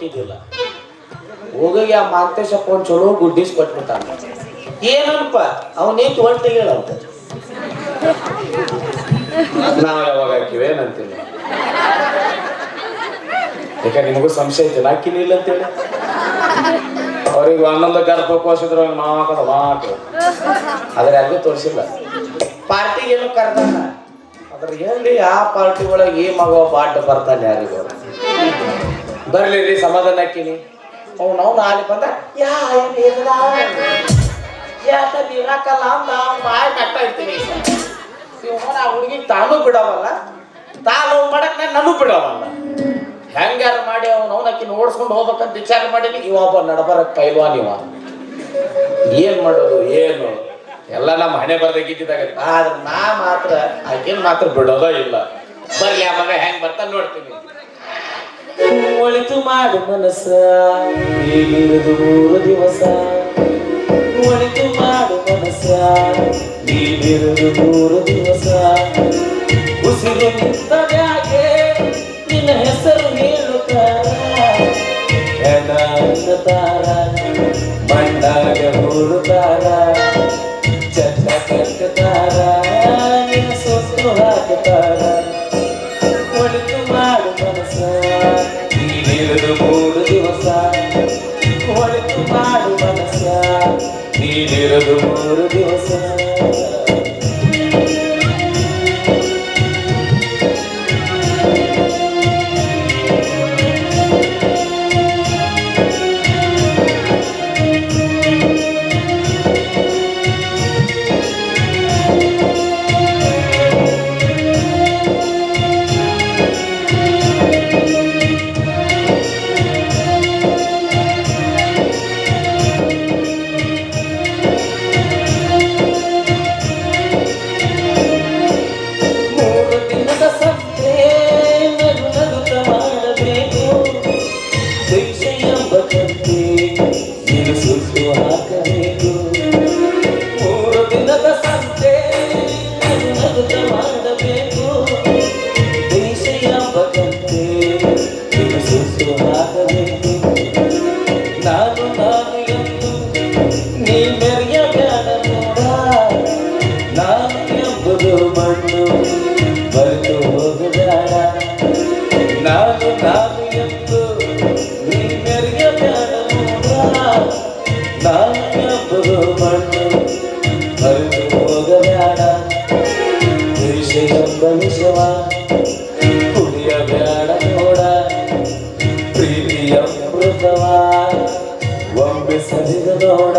ತಿಂಗಳಿಗೆ ಆ ಮಾಂತೇಶಪ್ಪ ಒಂದು ಚಲೋ ಗುಡ್ಡಿಸ್ ಕೊಟ್ಬಿಟ್ಟಾನ. ಏನಪ್ಪ? ಅವನೇಟ್ ಹೊಟ್ಟೆ ಹೇಳಂತ ನಾವು ಯಾವಾಗ ಹಾಕಿವೆ ಏನಂತೀನಿ ಯಾಕೆ ನಿಮಗೂ ಸಂಶಯ ಐತೆ? ಹಾಕಿನ ಇಲ್ಲ ಅಂತೇಳಿ. ಅವ್ರಿಗೆ ಹನ್ನೊಂದು ಗರ್ಭಕೋಶ ಇದ್ರ ಮಾವ ಹಾಕೋದು? ಮಾತು ಆದ್ರೆ ಯಾರಿಗೂ ತೋರಿಸಿಲ್ಲ. ಪಾರ್ಟಿಗೆ ಏನು ಕರ್ತಾನ ಅದ್ರ ಎಲ್ಲಿ ಆ ಪಾರ್ಟಿ ಒಳಗೆ ಈ ಮಗ ಬಾಟ ಬರ್ತಾನೆ ಯಾರಿಗೂ? ಬರ್ಲಿ ರೀ ಸಮಾಧಾನ ಹಾಕಿನಿ ಅವ್ನು ಅವ್ನು ಅಲ್ಲಿ ಬಂದ ಯಾ ಅವ್ನ್ ಬಾಯ್ ಕಟ್ಟ ಇರ್ತೀನಿ ಆ ಹುಡುಗಿಗೆ ತಾನು ಬಿಡವಲ್ಲ. ತಾನು ಮಾಡಕ್ ನಾನು ಬಿಡವಲ್ಲ. ಹೆಂಗಾರ ಮಾಡಿ ಅವ್ನು ಅವನಕ್ಕಿ ಓಡಿಸ್ಕೊಂಡು ಹೋಗ್ಬೇಕಂತ ವಿಚಾರ ಮಾಡೀನಿ. ಇವ ಒಬ್ಬ ನಡಬರಕ್ ಪೈಲ್ವಾ ಇವ. ಏನ್ ಮಾಡೋದು, ಏನು? ಎಲ್ಲ ನಮ್ಮ ಹಣೆ ಬರ್ದಾಗಿದ್ದಾಗ ಆದ್ರೆ ನಾ ಮಾತ್ರ ಆಕಿನ ಮಾತ್ರ ಬಿಡೋದೋ ಇಲ್ಲ. ಬರ್ಲಿ ಆ ಮಗ, ಹೆಂಗ್ ಬರ್ತಾನೆ ನೋಡ್ತೀನಿ. ಒಳಿತು ಮಾಡು ಮನಸ್ಸ. ಈಗಿರುದು ಮೂರು ದಿವಸ. ಒಳಿತು ಮಾಡು ಮನಸ್ಸ. ಈಗಿರುದು ಮೂರು ದಿವಸ. ಉಸಿರು ನಿಂತಾಗೆ ನಿನ್ನ ಹೆಸರು ಹೇಳುತ್ತಾರ ಹೆಣ ಅನ್ನತಾರ ನೀನಿರುದು ಎಂಬುದು ಮಣ್ಣು ಬರೆದು ಹೋಗಬೇಡ ಎಂಬ ವಿಷವ ಕುಡಿಯಬೇಡ ನೋಡ, ಪ್ರೀತಿಯ ಮೃತವ ಒಮ್ಮೆ ಸರಿದ ನೋಡ,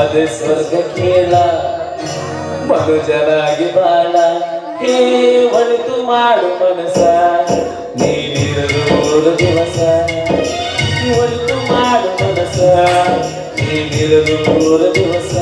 ಅದೇ ಸ್ವರ್ಗ ಕೇಳ, ಮನುಜನಾಗಿ ಬಾಳ ಹೇ ಒಲಿತು ಮಾಡು ಮನಸ, ನೀನಿರಲು ದಿವಸ ಒಲಿತು ಮಾಡು ಮನಸ. ನೀನಿರಲು ಮೂರು ದಿವಸ